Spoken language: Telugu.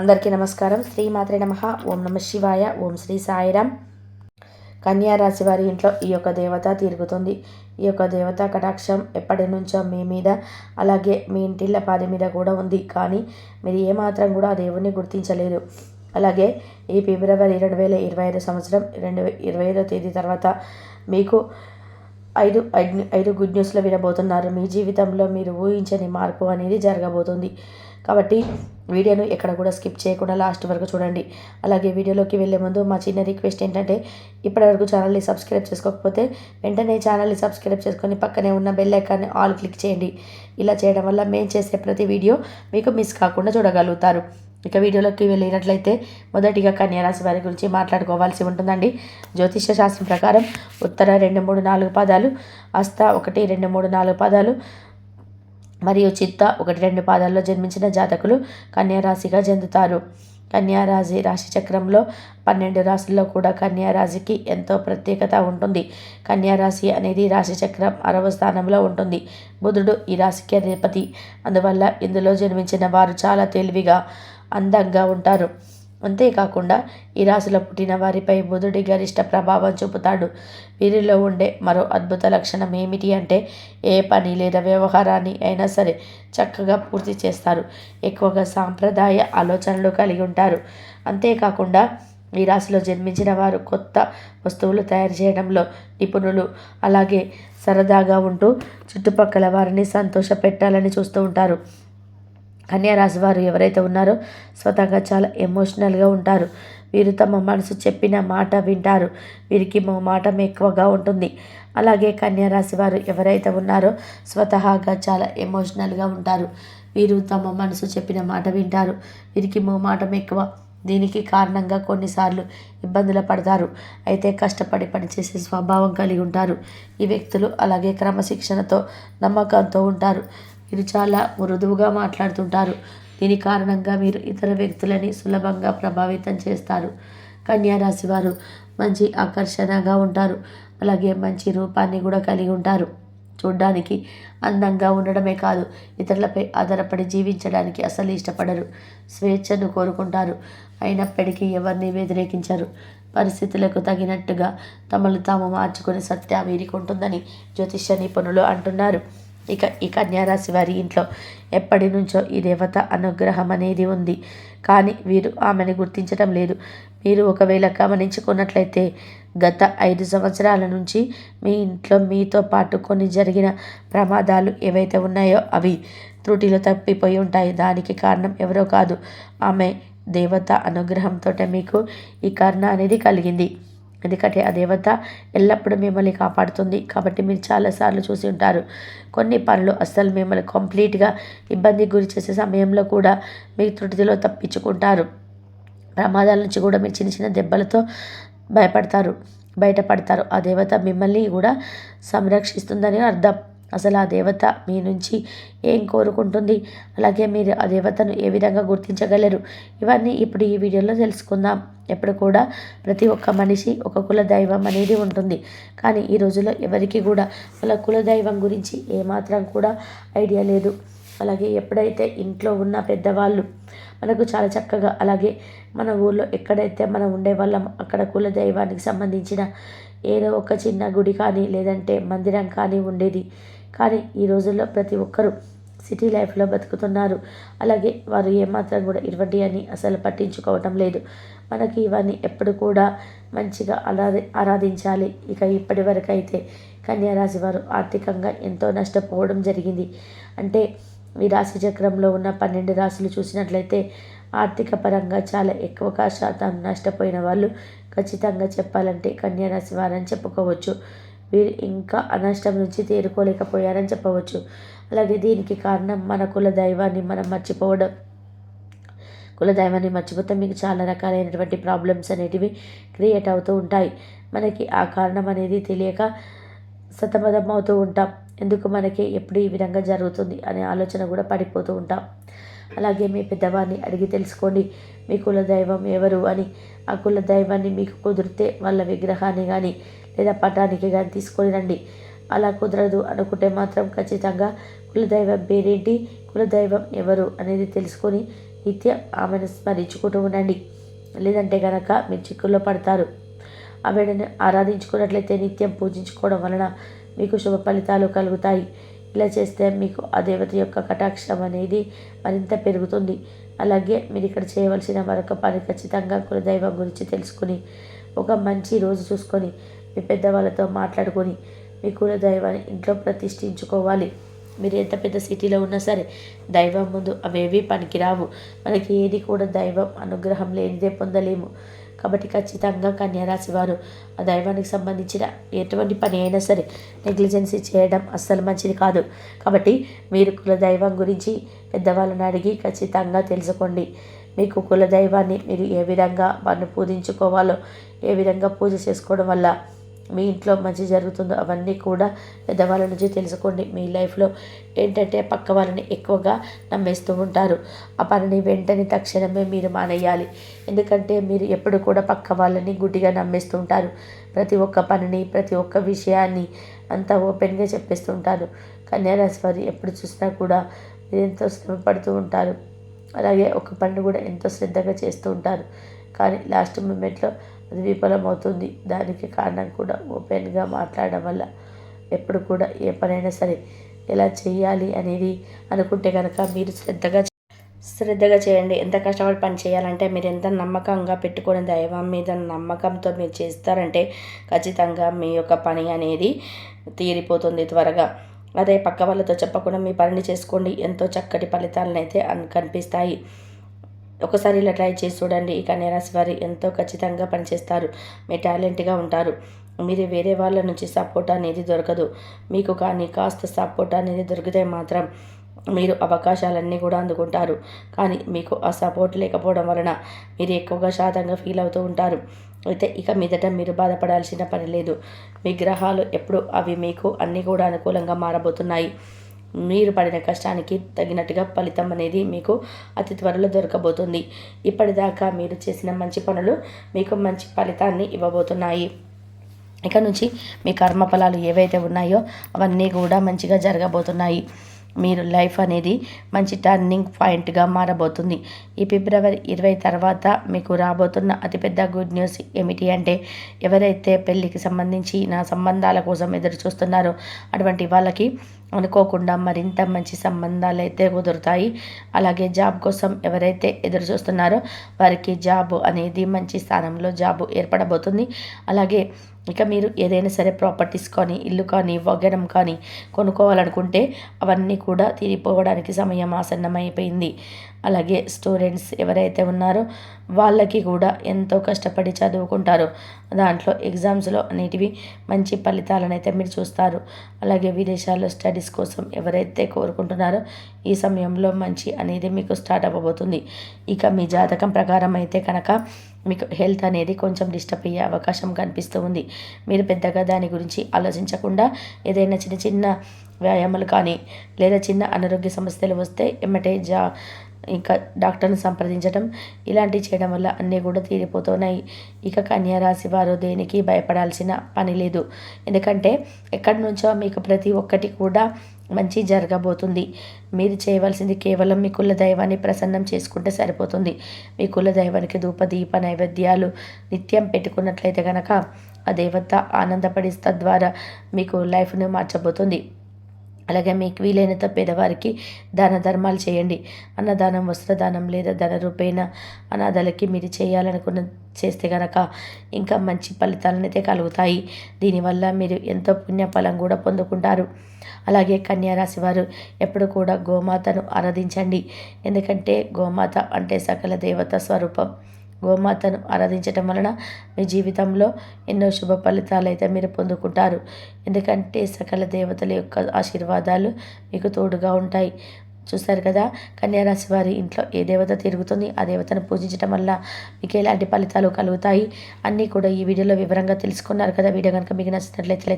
అందరికీ నమస్కారం. శ్రీ మాత్రే నమ. ఓం నమ శివాయ. ఓం శ్రీ సాయిరామ్ కన్యారాశి వారి ఇంట్లో ఈ యొక్క దేవత తిరుగుతుంది. ఈ యొక్క దేవత కటాక్షం ఎప్పటి నుంచో మీ మీద అలాగే మీ ఇంటిళ్ళ పాది మీద కూడా ఉంది. కానీ మీరు ఏమాత్రం కూడా ఆ దేవుణ్ణి గుర్తించలేదు. అలాగే ఈ ఫిబ్రవరి రెండు వేల ఇరవై ఐదు సంవత్సరం రెండు ఇరవై ఐదో తేదీ తర్వాత మీకు ఐదు ఐదు ఐదు గుడ్ న్యూస్లో వినబోతున్నారు. మీ జీవితంలో మీరు ఊహించని మార్పు అనేది జరగబోతుంది. కాబట్టి వీడియోను ఎక్కడ కూడా స్కిప్ చేయకుండా లాస్ట్ వరకు చూడండి. అలాగే వీడియోలోకి వెళ్ళే ముందు మా చిన్న రిక్వెస్ట్ ఏంటంటే ఇప్పటివరకు ఛానల్ని సబ్స్క్రైబ్ చేసుకోకపోతే వెంటనే ఛానల్ని సబ్స్క్రైబ్ చేసుకొని పక్కనే ఉన్న బెల్ ఐకాన్ని ఆల్ క్లిక్ చేయండి. ఇలా చేయడం వల్ల మేము చేసే ప్రతి వీడియో మీకు మిస్ కాకుండా చూడగలుగుతారు. ఇక వీడియోలోకి వెళ్ళినట్లయితే మొదటిగా కన్యారాశి వారి గురించి మాట్లాడుకోవాల్సి ఉంటుందండి. జ్యోతిష శాస్త్రం ప్రకారం ఉత్తర రెండు మూడు నాలుగు పాదాలు అస్త ఒకటి రెండు మూడు నాలుగు పాదాలు మరియు చిత్త ఒకటి రెండు పాదాల్లో జన్మించిన జాతకులు కన్యారాశిగా చెందుతారు. కన్యారాశి రాశి చక్రంలో పన్నెండు రాశుల్లో కూడా కన్యారాశికి ఎంతో ప్రత్యేకత ఉంటుంది. కన్యారాశి అనేది రాశి చక్రం అరవ స్థానంలో ఉంటుంది. బుధుడు ఈ రాశికి అధిపతి. అందువల్ల ఇందులో జన్మించిన వారు చాలా తెలివిగా అందంగా ఉంటారు. అంతేకాకుండా ఈ రాశిలో పుట్టిన వారిపై బుధుడి గరిష్ట ప్రభావం చూపుతాడు. వీరిలో ఉండే మరో అద్భుత లక్షణం ఏమిటి అంటే ఏ పని లేదా వ్యవహారాన్ని అయినా సరే చక్కగా పూర్తి చేస్తారు. ఎక్కువగా సాంప్రదాయ ఆలోచనలు కలిగి ఉంటారు. అంతేకాకుండా ఈ రాశిలో జన్మించిన వారు కొత్త వస్తువులు తయారు చేయడంలో నిపుణులు అలాగే సరదాగా ఉంటూ చుట్టుపక్కల వారిని సంతోష పెట్టాలని చూస్తూ ఉంటారు. కన్యారాశి వారు ఎవరైతే ఉన్నారో స్వతహాగా చాలా ఎమోషనల్గా ఉంటారు. వీరు తమ మనసు చెప్పిన మాట వింటారు. వీరికి మాట ఎక్కువగా ఉంటుంది. అలాగే కన్యారాశి వారు ఎవరైతే ఉన్నారో స్వతహాగా చాలా ఎమోషనల్గా ఉంటారు. వీరు తమ మనసు చెప్పిన మాట వింటారు. వీరికి మాట ఎక్కువ. దీనికి కారణంగా కొన్నిసార్లు ఇబ్బందులు పడతారు. అయితే కష్టపడి పనిచేసే స్వభావం కలిగి ఉంటారు. ఈ వ్యక్తులు అలాగే క్రమశిక్షణతో నమ్మకంతో ఉంటారు. మీరు చాలా మృదువుగా మాట్లాడుతుంటారు. దీని కారణంగా మీరు ఇతర వ్యక్తులని సులభంగా ప్రభావితం చేస్తారు. కన్యారాశి వారు మంచి ఆకర్షణగా ఉంటారు. అలాగే మంచి రూపాన్ని కూడా కలిగి ఉంటారు. చూడ్డానికి అందంగా ఉండడమే కాదు ఇతరులపై ఆధారపడి జీవించడానికి అసలు ఇష్టపడరు. స్వేచ్ఛను కోరుకుంటారు. అయినప్పటికీ ఎవరిని వ్యతిరేకించరు. పరిస్థితులకు తగినట్టుగా తమను తాము మార్చుకునే సత్య వీరికి ఉంటుందని జ్యోతిష నిపుణులు అంటున్నారు. ఇక ఈ కన్యారాశి వారి ఇంట్లో ఎప్పటి నుంచో ఈ దేవత అనుగ్రహం అనేది ఉంది. కానీ వీరు ఆమెను గుర్తించడం లేదు. మీరు ఒకవేళ గమనించుకున్నట్లయితే గత ఐదు సంవత్సరాల నుంచి మీ ఇంట్లో మీతో పాటు కొన్ని జరిగిన ప్రమాదాలు ఏవైతే ఉన్నాయో అవి త్రుటిలో తప్పిపోయి ఉంటాయి. దానికి కారణం ఎవరో కాదు. ఆమె దేవత అనుగ్రహంతో మీకు ఈ కర్ణ అనేది కలిగింది. ఎందుకంటే ఆ దేవత ఎల్లప్పుడూ మిమ్మల్ని కాపాడుతుంది. కాబట్టి మీరు చాలాసార్లు చూసి ఉంటారు. కొన్ని పనులు అస్సలు మిమ్మల్ని కంప్లీట్గా ఇబ్బందికి గురి చేసే సమయంలో కూడా మీరు తృటిలో తప్పించుకుంటారు. ప్రమాదాల నుంచి కూడా మీరు చిన్న చిన్న దెబ్బలతో భయపడతారు బయటపడతారు. ఆ దేవత మిమ్మల్ని కూడా సంరక్షిస్తుందని అర్థం. అసలు ఆ దేవత మీ నుంచి ఏం కోరుకుంటుంది? అలాగే మీరు ఆ దేవతను ఏ విధంగా గుర్తించగలరు? ఇవన్నీ ఇప్పుడు ఈ వీడియోలో తెలుసుకుందాం. ఎప్పుడు కూడా ప్రతి ఒక్క మనిషి ఒక కుల దైవం అనేది ఉంటుంది. కానీ ఈ రోజుల్లో ఎవరికి కూడా వాళ్ళ కుల దైవం గురించి ఏమాత్రం కూడా ఐడియా లేదు. అలాగే ఎప్పుడైతే ఇంట్లో ఉన్న పెద్దవాళ్ళు మనకు చాలా చక్కగా అలాగే మన ఊళ్ళో ఎక్కడైతే మనం ఉండేవాళ్ళం అక్కడ కుల దైవానికి సంబంధించిన ఏదో ఒక చిన్న గుడి కానీ లేదంటే మందిరం కానీ ఉండేది. కానీ ఈ రోజుల్లో ప్రతి ఒక్కరూ సిటీ లైఫ్లో బతుకుతున్నారు. అలాగే వారు ఏమాత్రం కూడా ఇటువంటి అని అసలు పట్టించుకోవటం లేదు. మనకి ఇవన్నీ ఎప్పుడు కూడా మంచిగా ఆరాధి ఆరాధించాలి. ఇక ఇప్పటి వరకు అయితే కన్యారాశి వారు ఆర్థికంగా ఎంతో నష్టపోవడం జరిగింది. అంటే ఈ రాశి చక్రంలో ఉన్న పన్నెండు రాశులు చూసినట్లయితే ఆర్థిక పరంగా చాలా ఎక్కువ శాతం నష్టపోయిన వాళ్ళు ఖచ్చితంగా చెప్పాలంటే కన్యారాశి వారని చెప్పుకోవచ్చు. వీరు ఇంకా అనష్టం నుంచి తేరుకోలేకపోయారని చెప్పవచ్చు. అలాగే దీనికి కారణం మన కుల దైవాన్ని మనం మర్చిపోవడం. కులదైవాన్ని మర్చిపోతే మీకు చాలా రకాలైనటువంటి ప్రాబ్లమ్స్ అనేటివి క్రియేట్ అవుతూ ఉంటాయి. మనకి ఆ కారణం అనేది తెలియక సతమతం అవుతూ ఉంటాం. ఎందుకు మనకి ఎప్పుడు ఈ విధంగా జరుగుతుంది అనే ఆలోచన కూడా పడిపోతూ ఉంటాం. అలాగే మీ పెద్దవారిని అడిగి తెలుసుకోండి. మీ కుల దైవం ఎవరు అని. ఆ కుల దైవాన్ని మీకు కుదిరితే వాళ్ళ విగ్రహాన్ని కానీ లేదా పటానికి కానీ తీసుకొని రండి. అలా కుదరదు అనుకుంటే మాత్రం ఖచ్చితంగా కులదైవం పేరేంటి కులదైవం ఎవరు అనేది తెలుసుకొని నిత్యం ఆమెను స్మరించుకుంటూ ఉండండి. లేదంటే కనుక మీరు చిక్కుల్లో పడతారు. ఆమెను ఆరాధించుకున్నట్లయితే నిత్యం పూజించుకోవడం వలన మీకు శుభ ఫలితాలు కలుగుతాయి. ఇలా చేస్తే మీకు ఆ దేవత యొక్క కటాక్షం అనేది మరింత పెరుగుతుంది. అలాగే మీరు ఇక్కడ చేయవలసిన మరొక పని ఖచ్చితంగా కులదైవం గురించి తెలుసుకుని ఒక మంచి రోజు చూసుకొని మీ పెద్దవాళ్ళతో మాట్లాడుకొని మీ కులదైవాన్ని ఇంట్లో ప్రతిష్ఠించుకోవాలి. మీరు ఎంత పెద్ద సిటీలో ఉన్నా సరే దైవం ముందు అవేవి పనికిరావు. మనకి ఏది కూడా దైవం అనుగ్రహం లేనిదే పొందలేము. కాబట్టి ఖచ్చితంగా కన్యారాశి వారు ఆ దైవానికి సంబంధించిన ఎటువంటి పని అయినా సరే నెగ్లిజెన్సీ చేయడం అస్సలు మంచిది కాదు. కాబట్టి మీరు కుల దైవం గురించి పెద్దవాళ్ళని అడిగి ఖచ్చితంగా తెలుసుకోండి. మీకు కుల దైవాన్ని మీరు ఏ విధంగా వారిని పూజించుకోవాలో ఏ విధంగా పూజ చేసుకోవడం వల్ల మీ ఇంట్లో మంచి జరుగుతుందో అవన్నీ కూడా పెద్దవాళ్ళ నుంచి తెలుసుకోండి. మీ లైఫ్లో ఏంటంటే పక్క వాళ్ళని ఎక్కువగా నమ్మేస్తూ ఉంటారు. ఆ పనిని వెంటనే తక్షణమే మీరు మానేయాలి. ఎందుకంటే మీరు ఎప్పుడు కూడా పక్క వాళ్ళని గుడ్డిగా నమ్మేస్తూ ఉంటారు. ప్రతి ఒక్క పనిని ప్రతి ఒక్క విషయాన్ని అంతా ఓపెన్గా చెప్పేస్తుంటారు కన్యారాశి వారు ఎప్పుడు చూసినా కూడా మీరు ఎంతో శ్రమ పడుతూ ఉంటారు. అలాగే ఒక పనిని కూడా ఎంతో శ్రద్ధగా చేస్తూ ఉంటారు. కానీ లాస్ట్ మూమెంట్లో అది విఫలమవుతుంది దానికి కారణం కూడా ఓపెన్గా మాట్లాడడం వల్ల ఎప్పుడు కూడా ఏ పనైనా సరే ఎలా చేయాలి అనేది అనుకుంటే కనుక మీరు శ్రద్ధగా శ్రద్ధగా చేయండి. ఎంత కష్టపడి పని చేయాలంటే మీరు ఎంత నమ్మకంగా పెట్టుకుని దైవం మీద నమ్మకంతో మీరు చేస్తారంటే ఖచ్చితంగా మీ యొక్క పని అనేది తీరిపోతుంది త్వరగా. అదే పక్క వాళ్ళతో చెప్పకుండా మీ పనిని చేసుకోండి. ఎంతో చక్కటి ఫలితాలను అయితే కనిపిస్తాయి. ఒకసారి ఇలా ట్రై చేసి చూడండి. ఈ కన్యారాశి వారి ఎంతో ఖచ్చితంగా పనిచేస్తారు. మీ టాలెంట్గా ఉంటారు. మీరు వేరే వాళ్ళ నుంచి సపోర్ట్ అనేది దొరకదు. మీకు కానీ కాస్త సపోర్ట్ అనేది దొరికితే మాత్రం మీరు అవకాశాలన్నీ కూడా అందుకుంటారు. కానీ మీకు ఆ సపోర్ట్ లేకపోవడం వలన మీరు ఎక్కువగా శాతంగా ఫీల్ అవుతూ ఉంటారు. అయితే ఇక మీదట మీరు బాధపడాల్సిన పని లేదు. మీ గ్రహాలు ఎప్పుడు అవి మీకు అన్నీ కూడా అనుకూలంగా మారబోతున్నాయి. మీరు పడిన కష్టానికి తగినట్టుగా ఫలితం అనేది మీకు అతి త్వరలో దొరకబోతుంది. ఇప్పటిదాకా మీరు చేసిన మంచి పనులు మీకు మంచి ఫలితాన్ని ఇవ్వబోతున్నాయి. ఇక నుంచి మీ కర్మఫలాలు ఏవైతే ఉన్నాయో అవన్నీ కూడా మంచిగా జరగబోతున్నాయి. మీరు లైఫ్ అనేది మంచి టర్నింగ్ పాయింట్గా మారబోతుంది. ఈ ఫిబ్రవరి ఇరవై తర్వాత మీకు రాబోతున్న అతిపెద్ద గుడ్ న్యూస్ ఏమిటి అంటే ఎవరైతే పెళ్ళికి సంబంధించి నా సంబంధాల కోసం ఎదురు చూస్తున్నారో అటువంటి వాళ్ళకి అనుకోకుండా మరింత మంచి సంబంధాలు అయితే కుదురుతాయి. అలాగే జాబ్ కోసం ఎవరైతే ఎదురు చూస్తున్నారో వారికి జాబ్ అనేది మంచి స్థానంలో జాబ్ ఏర్పడబోతుంది. అలాగే ఇక మీరు ఏదైనా సరే ప్రాపర్టీస్ కానీ ఇల్లు కానీ వగనం కానీ కొనుక్కోవాలనుకుంటే అవన్నీ కూడా తీరిపోవడానికి సమయం ఆసన్నమైపోయింది. అలాగే స్టూడెంట్స్ ఎవరైతే ఉన్నారో వాళ్ళకి కూడా ఎంతో కష్టపడి చదువుకుంటారు. దాంట్లో ఎగ్జామ్స్లో అనేటివి మంచి ఫలితాలను అయితే మీరు చూస్తారు. అలాగే విదేశాల్లో స్టడీస్ కోసం ఎవరైతే కోరుకుంటున్నారో ఈ సమయంలో మంచి అనేది మీకు స్టార్ట్ అవ్వబోతుంది. ఇక మీ జాతకం ప్రకారం అయితే కనుక మీకు హెల్త్ అనేది కొంచెం డిస్టర్బ్ అయ్యే అవకాశం కనిపిస్తూ ఉంది. మీరు పెద్దగా దాని గురించి ఆలోచించకుండా ఏదైనా చిన్న చిన్న వ్యాయామాలు కానీ లేదా చిన్న అనారోగ్య సమస్యలు వస్తే ఎమ్మటే జా ఇంకా డాక్టర్ని సంప్రదించడం ఇలాంటివి చేయడం వల్ల అన్నీ కూడా తీరిపోతున్నాయి. ఇక కన్యారాశి వారు దేనికి భయపడాల్సిన పని లేదు. ఎందుకంటే ఎక్కడి నుంచో మీకు ప్రతి ఒక్కటి కూడా మంచి జరగబోతుంది. మీరు చేయవలసింది కేవలం మీ కుల దైవాన్ని ప్రసన్నం చేసుకుంటే సరిపోతుంది. మీ కుల దైవానికి ధూప దీప నైవేద్యాలు నిత్యం పెట్టుకున్నట్లయితే కనుక ఆ దేవత ఆనందపడి తద్వారా మీకు లైఫ్ను మార్చబోతుంది. అలాగే మీకు వీలైనంత పేదవారికి దాన ధర్మాలు చేయండి. అన్నదానం వస్త్రదానం లేదా ధన రూపేణ అనాథలకి మీరు చేయాలనుకున్న చేస్తే కనుక ఇంకా మంచి ఫలితాలను అయితే కలుగుతాయి. దీనివల్ల మీరు ఎంతో పుణ్యఫలం కూడా పొందుకుంటారు. అలాగే కన్యారాశి వారు ఎప్పుడు కూడా గోమాతను ఆరాధించండి. ఎందుకంటే గోమాత అంటే సకల దేవత స్వరూపం. గోమాతను ఆరాధించటం వలన మీ జీవితంలో ఎన్నో శుభ ఫలితాలు అయితే మీరు పొందుకుంటారు. ఎందుకంటే సకల దేవతల యొక్క ఆశీర్వాదాలు మీకు తోడుగా ఉంటాయి. చూస్తారు కదా కన్యారాశి వారి ఇంట్లో ఏ దేవత తిరుగుతుంది ఆ దేవతను పూజించడం వల్ల మీకు ఎలాంటి ఫలితాలు కలుగుతాయి? అన్నీ కూడా ఈ వీడియోలో వివరంగా తెలుసుకున్నారు కదా. వీడియో కనుక మీకు నచ్చినట్లయితే